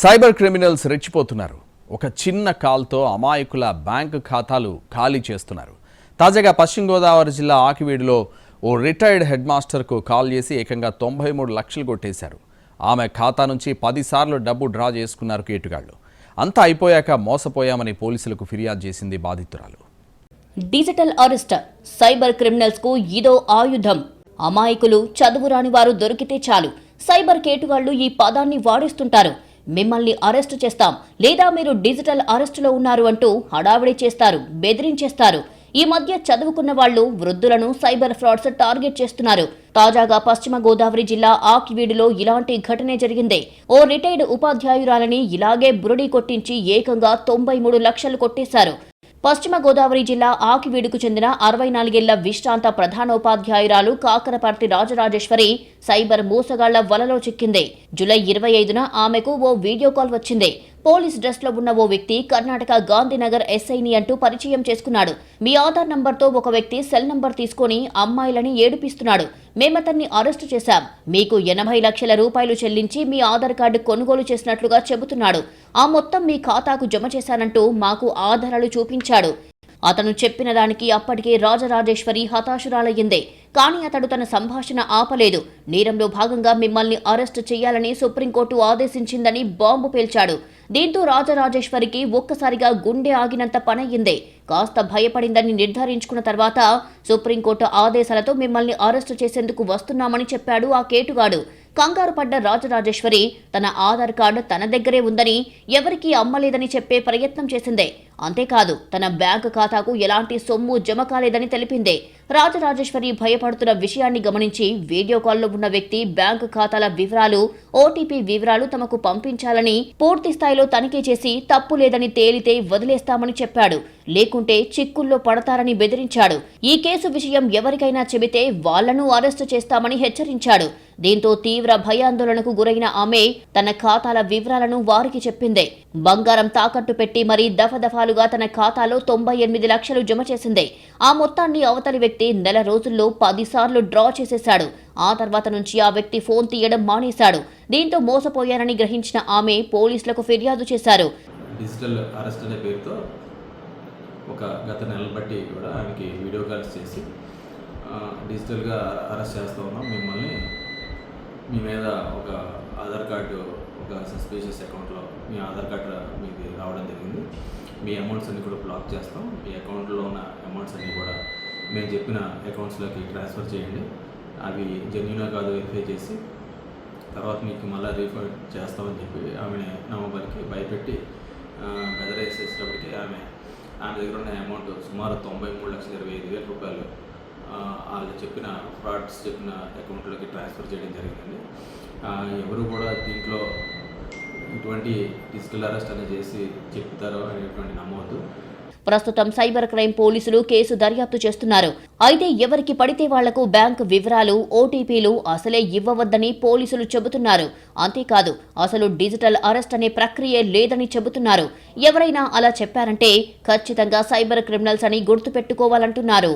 Cyber criminals రెచ్చిపోతున్నారు. ఒక చిన్న కాల్తో అమాయకుల బ్యాంకు ఖాతాలు ఖాళీ చేస్తున్నారు. తాజాగా పశ్చిమ గోదావరి జిల్లా ఆకివీడులో ఓ రిటైర్డ్ హెడ్ మాస్టర్కు కాల్ చేసి ఏకంగా తొంభై మూడు లక్షలు కొట్టేశారు. ఆమె ఖాతా నుంచి పదిసార్లు డబ్బు డ్రా చేసుకున్నారు కేటుగాళ్ళు అంతా అయిపోయాక మోసపోయామని పోలీసులకు ఫిర్యాదు చేసింది బాధితురాలు. డిజిటల్ అరెస్ట్ సైబర్ క్రిమినల్స్కు ఇదో ఆయుధం. అమాయకులు చదువు రాని వారు దొరికితే చాలు. సైబర్ కేటుగాళ్ళు ఈ పదాన్ని వాడిస్తుంటారు. మిమ్మల్ని అరెస్టు చేస్తాం. లేదా మీరు డిజిటల్ అరెస్టులో ఉన్నారు అంటూ హడావిడి చేస్తారు బెదిరించేస్తారు. ఈ మధ్య చదువుకున్న వాళ్ళు వృద్ధులను సైబర్ ఫ్రాడ్స్ టార్గెట్ చేస్తున్నారు. తాజాగా పశ్చిమ గోదావరి జిల్లా ఆకివీడులో ఇలాంటి ఘటనే జరిగింది. ఓ రిటైర్డ్ ఉపాధ్యాయురాలని ఇలాగే బురడి కొట్టించి ఏకంగా తొంభై మూడు లక్షలు కొట్టేశారు. పశ్చిమ గోదావరి జిల్లా ఆకివీడుకు చెందిన అరవై నాలుగేళ్ళ విశ్రాంత ప్రధానోపాధ్యాయురాలు కాకరపర్తి రాజరాజేశ్వరి సైబర్ మోసగాళ్ళ వలలో చిక్కింది. జులై ఇరవై ఐదున ఆమెకు ఓ వీడియో కాల్ వచ్చింది. పోలీస్ డ్రెస్లో ఉన్న ఓ వ్యక్తి కర్ణాటక గాంధీనగర్ ఎస్ఐని అంటూ పరిచయం చేసుకున్నాడు. మీ ఆధార్ నంబర్తో ఒక వ్యక్తి సెల్ నంబర్ తీసుకొని అమ్మాయిలని ఏడిపిస్తున్నాడు. మేమతన్ని అరెస్టు చేశాం. మీకు ఎనభై లక్షల రూపాయలు చెల్లించి మీ ఆధార్ కార్డు కొనుగోలు చేసినట్లుగా చెబుతున్నాడు. ఆ మొత్తం మీ ఖాతాకు జమ చేశానంటూ మాకు ఆధారాలు చూపించాడు. అతను చెప్పిన దానికి అప్పటికే రాజరాజేశ్వరి హతాశురాలయ్యింది. కానీ అతడు తన సంభాషణ ఆపలేదు. నేరంలో భాగంగా మిమ్మల్ని అరెస్టు చేయాలని సుప్రీంకోర్టు ఆదేశించిందని బాంబు పేల్చాడు. దీంతో రాజరాజేశ్వరికి ఒక్కసారిగా గుండె ఆగినంత పనయ్యిందే. కాస్త భయపడిందని నిర్ధారించుకున్న తర్వాత సుప్రీంకోర్టు ఆదేశాలతో మిమ్మల్ని అరెస్టు చేసేందుకు వస్తున్నామని చెప్పాడు ఆ కేటుగాడు. కంగారు పడ్డ రాజరాజేశ్వరి తన ఆధార్ కార్డు తన దగ్గరే ఉందని ఎవరికీ అమ్మలేదని చెప్పే ప్రయత్నం చేసిందే. అంతేకాదు తన బ్యాంకు ఖాతాకు ఎలాంటి సొమ్ము జమ కాలేదని తెలిపింది. రాజరాజేశ్వరి భయపడుతున్న విషయాన్ని గమనించి వీడియో కాల్లో ఉన్న వ్యక్తి బ్యాంకు ఖాతాల వివరాలు ఓటీపీ వివరాలు తమకు పంపించాలని పూర్తి స్థాయిలో తనిఖీ చేసి తప్పు లేదని తేలితే వదిలేస్తామని చెప్పాడు. లేకుంటే చిక్కుల్లో పడతారని బెదిరించాడు. ఈ కేసు విషయం ఎవరికైనా చెబితే వాళ్ళను అరెస్టు చేస్తామని హెచ్చరించాడు. దీంతో తీవ్ర భయాందోళనకు గురైన ఆమె తన ఖాతాల వివరాలను వారికి చెప్పింది. బంగారం తాకట్టు పెట్టి మరీ రూపాయలుగా తన ఖాతాలో తొంభై ఎనిమిది లక్షలు జమ చేసింది. ఆ మొత్తాన్ని అవతలి వ్యక్తి నెల రోజుల్లో పదిసార్లు డ్రా చేసేశాడు. ఆ తర్వాత నుంచి ఆ వ్యక్తి ఫోన్ తీయడం మానేశాడు. దీంతో మోసపోయారని గ్రహించిన ఆమె పోలీసులకు ఫిర్యాదు చేశారు. డిజిటల్ అరెస్ట్ అనే పేరుతో ఒక గత నెల బట్టి కూడా ఆమెకి వీడియో కాల్స్ చేసి డిజిటల్గా అరెస్ట్ చేస్తూ ఉన్నాం. మిమ్మల్ని మీ మీద ఒక ఆధార్ కార్డు ఒక సస్పీషియస్ అకౌంట్లో మీ ఆధార్ కార్డు మీకు రావడం జరిగింది. మీ అమౌంట్స్ అన్ని కూడా బ్లాక్ చేస్తాం. మీ అకౌంట్లో ఉన్న అమౌంట్స్ అన్నీ కూడా మేము చెప్పిన అకౌంట్స్లోకి ట్రాన్స్ఫర్ చేయండి. అవి జెన్యునా కాదు వెరిఫై చేసి తర్వాత మీకు మళ్ళీ రీఫండ్ చేస్తామని చెప్పి ఆమె నవంబర్కి భయపెట్టి బెదరేసేసేటప్పటికి ఆమె ఆమె దగ్గర ఉన్న అమౌంట్ సుమారు తొంభై మూడు లక్షల ఇరవై ఐదు వేల రూపాయలు వాళ్ళు చెప్పిన ఫ్రాడ్స్ చెప్పిన అకౌంట్లోకి ట్రాన్స్ఫర్ చేయడం జరిగిందండి. ఎవరు కూడా దీంట్లో ఇటువంటి డిజిటల్ అరెస్ట్ అనేది చేసి చెప్తారు అనేటువంటి నమ్మవద్దు. ప్రస్తుతం సైబర్ క్రైమ్ పోలీసులు కేసు దర్యాప్తు చేస్తున్నారు. అయితే ఎవరికి పడితే వాళ్ళకు బ్యాంక్ వివరాలు ఓటీపీలు అసలే ఇవ్వవద్దని పోలీసులు చెబుతున్నారు. అంతేకాదు అసలు డిజిటల్ అరెస్ట్ అనే ప్రక్రియ లేదని చెబుతున్నారు. ఎవరైనా అలా చెప్పారంటే ఖచ్చితంగా సైబర్ క్రిమినల్స్ అని గుర్తుపెట్టుకోవాలంటున్నారు.